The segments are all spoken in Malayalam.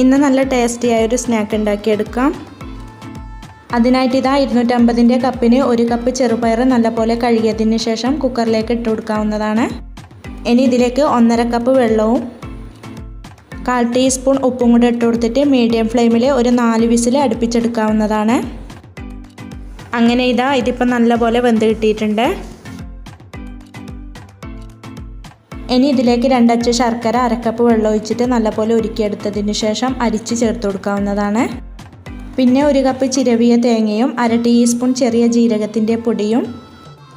ഇന്ന് നല്ല ടേസ്റ്റിയായ ഒരു സ്നാക്ക് ഉണ്ടാക്കിയെടുക്കാം. അതിനായിട്ട് ഇതാ ഇരുന്നൂറ്റമ്പതിന്റെ കപ്പിന് ഒരു കപ്പ് ചെറുപയർ നല്ലപോലെ കഴുകിയതിന് ശേഷം കുക്കറിലേക്ക് ഇട്ട് കൊടുക്കാവുന്നതാണ്. ഇനി ഇതിലേക്ക് ഒന്നര കപ്പ് വെള്ളവും കാൽ ടീസ്പൂൺ ഉപ്പും കൂടെ ഇട്ട് കൊടുത്തിട്ട് മീഡിയം ഫ്ലെയിമിൽ ഒരു നാല് വിസിൽ അടുപ്പിച്ചെടുക്കാവുന്നതാണ്. അങ്ങനെ ഇതാ ഇതിപ്പോൾ നല്ലപോലെ വെന്ത് കിട്ടിയിട്ടുണ്ട്. ഇനി ഇതിലേക്ക് രണ്ടച്ച് ശർക്കര അരക്കപ്പ് വെള്ളം ഒഴിച്ചിട്ട് നല്ലപോലെ ഉരുക്കിയെടുത്തതിന് ശേഷം അരിച്ച് ചേർത്ത് കൊടുക്കാവുന്നതാണ്. പിന്നെ ഒരു കപ്പ് ചിരവിയ തേങ്ങയും അര ടീസ്പൂൺ ചെറിയ ജീരകത്തിന്റെ പൊടിയും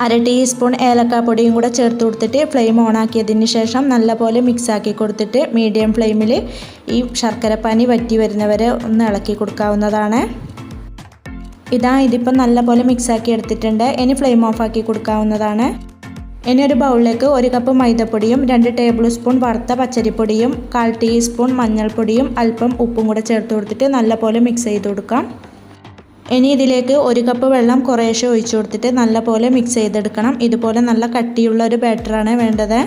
അര ടീസ്പൂൺ ഏലക്കാപ്പൊടിയും കൂടെ ചേർത്ത് കൊടുത്തിട്ട് ഫ്ലെയിം ഓണാക്കിയതിന് ശേഷം നല്ലപോലെ മിക്സാക്കി കൊടുത്തിട്ട് മീഡിയം ഫ്ലെയിമിൽ ഈ ശർക്കരപ്പാനി വറ്റി വരുന്നവരെ ഒന്ന് ഇളക്കി കൊടുക്കാവുന്നതാണ്. ഇതാ ഇതിപ്പം നല്ലപോലെ മിക്സാക്കി എടുത്തിട്ടുണ്ട്. ഇനി ഫ്ലെയിം ഓഫാക്കി കൊടുക്കാവുന്നതാണ്. ഇനി ഒരു ബൗളിലേക്ക് ഒരു കപ്പ് മൈദപ്പൊടിയും രണ്ട് ടേബിൾ സ്പൂൺ വറുത്ത പച്ചരിപ്പൊടിയും കാൽ ടീസ്പൂൺ മഞ്ഞൾപ്പൊടിയും അല്പം ഉപ്പും കൂടെ ചേർത്ത് കൊടുത്തിട്ട് നല്ലപോലെ മിക്സ് ചെയ്ത് കൊടുക്കാം. ഇനി ഇതിലേക്ക് ഒരു കപ്പ് വെള്ളം കുറേശ്ശെ ഒഴിച്ചു കൊടുത്തിട്ട് നല്ലപോലെ മിക്സ് ചെയ്തെടുക്കണം. ഇതുപോലെ നല്ല കട്ടിയുള്ള ഒരു ബാറ്ററാണ് വേണ്ടത്.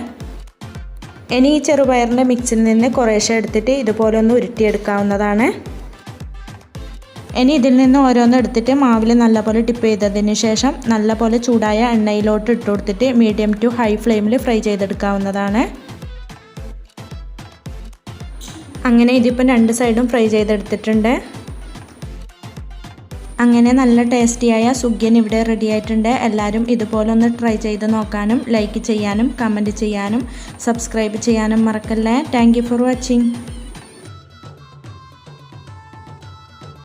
ഇനി ഈ ചെറുപയറിന്റെ മിക്സിൽ നിന്ന് കുറേശ്ശെ എടുത്തിട്ട് ഇതുപോലെ ഒന്ന് ഉരുട്ടിയെടുക്കാവുന്നതാണ്. ഇനി ഇതിൽ നിന്ന് ഓരോന്ന് എടുത്തിട്ട് മാവിൽ നല്ലപോലെ ടിപ്പ് ചെയ്തതിന് ശേഷം നല്ലപോലെ ചൂടായ എണ്ണയിലോട്ട് ഇട്ട് കൊടുത്തിട്ട് മീഡിയം ടു ഹൈ ഫ്ലെയിമിൽ ഫ്രൈ ചെയ്തെടുക്കാവുന്നതാണ്. അങ്ങനെ ഇതിപ്പം രണ്ട് സൈഡും ഫ്രൈ ചെയ്തെടുത്തിട്ടുണ്ട്. അങ്ങനെ നല്ല ടേസ്റ്റിയായ സുഗ്യൻ ഇവിടെ റെഡി ആയിട്ടുണ്ട്. എല്ലാവരും ഇതുപോലൊന്ന് ട്രൈ ചെയ്ത് നോക്കാനും ലൈക്ക് ചെയ്യാനും കമന്റ് ചെയ്യാനും സബ്സ്ക്രൈബ് ചെയ്യാനും മറക്കല്ലേ. Thank for watching